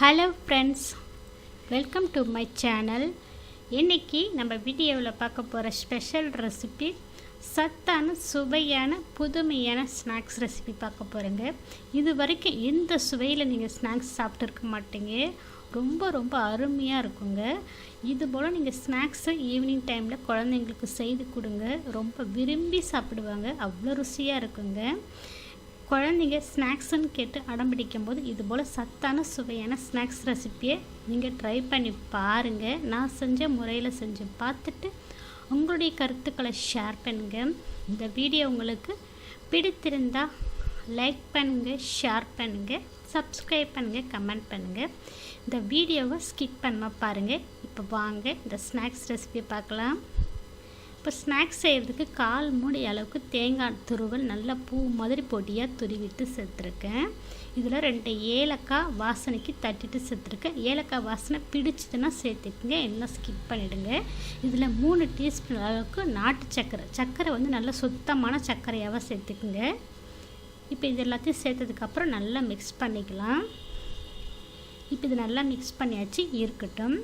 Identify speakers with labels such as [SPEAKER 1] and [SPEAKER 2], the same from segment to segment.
[SPEAKER 1] Hello friends welcome to my channel இன்றைக்கி நம்ம வீடியோவில் பார்க்க போகிற ஸ்பெஷல் ரெசிபி சத்தான சுவையான புதுமையான ஸ்நாக்ஸ் ரெசிபி பார்க்க போகிறேங்க இது வரைக்கும் எந்த சுவையில் நீங்கள் ஸ்நாக்ஸ் சாப்பிட்ருக்க மாட்டீங்க? ரொம்ப ரொம்ப அருமையாக இருக்குங்க. இது போல் நீங்கள் ஸ்நாக்ஸை ஈவினிங் டைமில் குழந்தைங்களுக்கு செய்து கொடுங்க. ரொம்ப விரும்பி சாப்பிடுவாங்க. அவ்வளோ ருசியாக இருக்குங்க. குழந்தைங்க ஸ்நாக்ஸுன்னு கேட்டு அடம் பிடிக்கும்போது இது போல் சத்தான சுவையான ஸ்நாக்ஸ் ரெசிப்பியை நீங்கள் ட்ரை பண்ணி பாருங்கள் நான் செஞ்ச முறையில் செஞ்சு பார்த்துட்டு உங்களுடைய கருத்துக்களை ஷேர் பண்ணுங்கள் இந்த வீடியோ உங்களுக்கு பிடித்திருந்தால் லைக் பண்ணுங்கள் ஷேர் பண்ணுங்கள் சப்ஸ்கிரைப் பண்ணுங்கள் கமெண்ட் பண்ணுங்கள் இந்த வீடியோவை ஸ்கிப் பண்ணாமல் பாருங்கள் இப்போ வாங்க இந்த ஸ்நாக்ஸ் ரெசிபியை பார்க்கலாம். இப்போ ஸ்நாக்ஸ் செய்கிறதுக்கு கால் மூடி அளவுக்கு தேங்காய் துருவல் நல்லா பூ மாதிரி பொடியாக துருவிட்டு சேர்த்துருக்கேன் இதில் ரெண்டு ஏலக்காய் வாசனைக்கு தட்டிட்டு சேர்த்துருக்கேன் ஏலக்காய் வாசனை பிடிச்சதுன்னா சேர்த்துக்குங்க. எல்லாம் ஸ்கிப் பண்ணிவிடுங்க இதில் மூணு டீஸ்பூன் அளவுக்கு நாட்டு சர்க்கரை சர்க்கரை வந்து நல்லா சுத்தமான சர்க்கரையாக சேர்த்துக்குங்க. இப்போ இது எல்லாத்தையும் சேர்த்ததுக்கப்புறம் நல்லா மிக்ஸ் பண்ணிக்கலாம். இப்போ இது நல்லா மிக்ஸ் பண்ணியாச்சு. இருக்கட்டும்.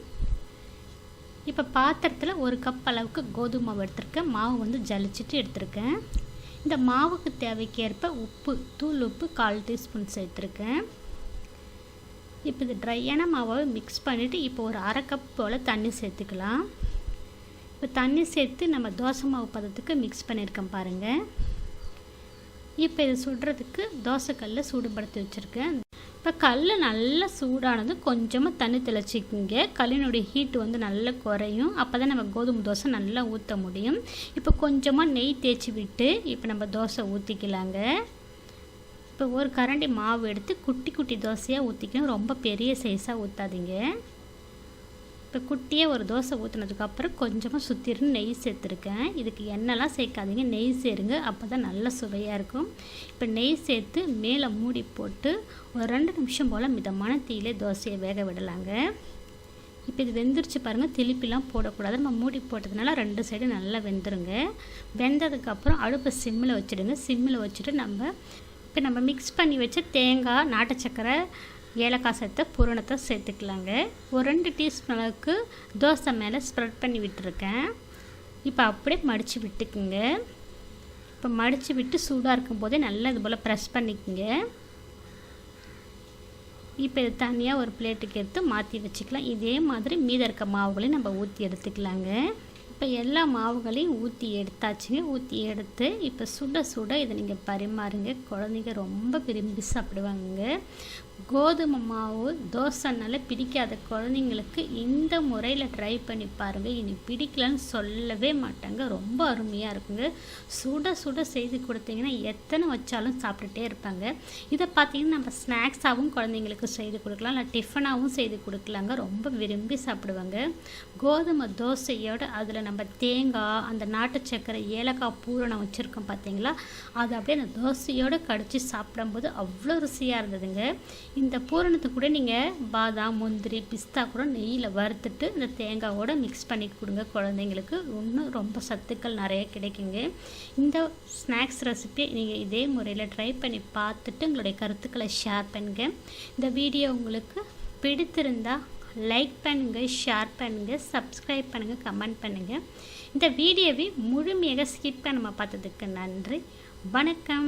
[SPEAKER 1] இப்போ பாத்திரத்தில் ஒரு கப் அளவுக்கு கோதுமை மாவு எடுத்திருக்கேன். மாவு வந்து ஜலிச்சிட்டு எடுத்திருக்கேன். இந்த மாவுக்கு தேவைக்கேற்ப உப்பு தூள் உப்பு கால் டீஸ்பூன் சேர்த்துருக்கேன். இப்போ இது ட்ரையான மாவை மிக்ஸ் பண்ணிவிட்டு இப்போ ஒரு அரை கப் போல் தண்ணி சேர்த்துக்கலாம். இப்போ தண்ணி சேர்த்து நம்ம தோசை மாவு பதத்துக்கு மிக்ஸ் பண்ணியிருக்கேன் பாருங்கள் இப்போ இது சுடுறதுக்கு தோசைக்கல்லில் சூடுபடுத்தி வச்சுருக்கேன். இப்போ கல் நல்லா சூடானது கொஞ்சமாக தண்ணி தெளிச்சிக்கிங்க. கல்லினுடைய ஹீட் வந்து நல்லா குறையும். அப்போ தான் நம்ம கோதுமை தோசை நல்லா ஊற்ற முடியும். இப்போ கொஞ்சமாக நெய் தேய்ச்சி விட்டு இப்போ நம்ம தோசை ஊற்றிக்கலாங்க இப்போ ஒரு கரண்டி மாவு எடுத்து குட்டி குட்டி தோசையாக ஊற்றிக்கணும் ரொம்ப பெரிய சைஸாக ஊற்றாதீங்க இப்போ குட்டியாக ஒரு தோசை ஊற்றினதுக்கப்புறம் கொஞ்சமாக சுற்றிருந்து நெய் சேர்த்துருக்கேன். இதுக்கு எண்ணெய்லாம் சேர்க்காதீங்க நெய் சேருங்க. அப்போ தான் நல்ல சுவையாக இருக்கும். இப்போ நெய் சேர்த்து மேலே மூடி போட்டு ஒரு ரெண்டு நிமிஷம் போல் மிதமான தீயிலே தோசையை வேக விடலாங்க. இப்போ இது வெந்துருச்சு பாருங்கள் திருப்பிலாம் போடக்கூடாது. நம்ம மூடி போட்டதுனால ரெண்டு சைடு நல்லா வெந்துருங்க. வெந்ததுக்கப்புறம் அடுப்பை சிம்மில் வச்சுடுங்க. சிம்மில் வச்சுட்டு நம்ம இப்போ நம்ம மிக்ஸ் பண்ணி வச்ச தேங்காய் நாட்டு சக்கரை ஏலக்காய் சேர்த்த பூரணத்தை சேர்த்துக்கலாங்க. ஒரு ரெண்டு டீஸ்பூன் அளவுக்கு தோசை மேலே ஸ்ப்ரெட் பண்ணி விட்டுருக்கேன். இப்போ அப்படியே மடித்து விட்டுக்குங்க. இப்போ மடித்து விட்டு சூடாக இருக்கும் போதே நல்லா இது போல் ப்ரெஸ் பண்ணிக்கோங்க. இப்போ இது தனியாக ஒரு பிளேட்டுக்கு எடுத்து மாற்றி வச்சுக்கலாம். இதே மாதிரி மீத இருக்க மாவுகளையும் நம்ம ஊற்றி எடுத்துக்கலாங்க. இப்போ எல்லா மாவுகளையும் ஊற்றி எடுத்தாச்சுங்க. ஊற்றி எடுத்து இப்போ சுட சுட இதை நீங்கள் பரிமாறுங்க. குழந்தைங்க ரொம்ப விரும்பி சாப்பிடுவாங்க கோதுமை மாவு தோசைனால பிடிக்காத குழந்தைங்களுக்கு இந்த முறையில் ட்ரை பண்ணி பாருங்கள் இனி பிடிக்கலன்னு சொல்லவே மாட்டாங்க. ரொம்ப அருமையாக இருக்குங்க. சுட சுட செய்து கொடுத்தீங்கன்னா எத்தனை வச்சாலும் சாப்பிட்டுட்டே இருப்பாங்க. இதை பார்த்தீங்கன்னா நம்ம ஸ்நாக்ஸாகவும் குழந்தைங்களுக்கு செய்து கொடுக்கலாம். இல்லை டிஃபனாகவும் செய்து கொடுக்கலாங்க. ரொம்ப விரும்பி சாப்பிடுவாங்க. கோதுமை தோசையோடு அதில் நம்ம தேங்காய் அந்த நாட்டு சக்கரை ஏலக்காய் பூரணம் வச்சுருக்கோம் பார்த்தீங்களா அது அப்படியே அந்த தோசையோடு கடிச்சு சாப்பிடும்போது அவ்வளோ ருசியாக இருந்ததுங்க. இந்த பூரணத்தை கூட நீங்கள் பாதாம் முந்திரி பிஸ்தா கூட நெய்யில் வறுத்துட்டு இந்த தேங்காவோட மிக்ஸ் பண்ணி கொடுங்க குழந்தைங்களுக்கு. இன்னும் ரொம்ப சத்துக்கள் நிறைய கிடைக்குங்க. இந்த ஸ்நாக்ஸ் ரெசிபி நீங்கள் இதே முறையில் ட்ரை பண்ணி பார்த்துட்டு உங்களுடைய கருத்துக்களை ஷேர் பண்ணுங்கள் இந்த வீடியோ உங்களுக்கு பிடித்திருந்தால் லைக் பண்ணுங்கள் ஷேர் பண்ணுங்கள் சப்ஸ்கிரைப் பண்ணுங்கள் கமெண்ட் பண்ணுங்கள் இந்த வீடியோவை முழுமையாக ஸ்கிப் பண்ணாமல் பார்த்ததுக்கு நன்றி. வணக்கம்.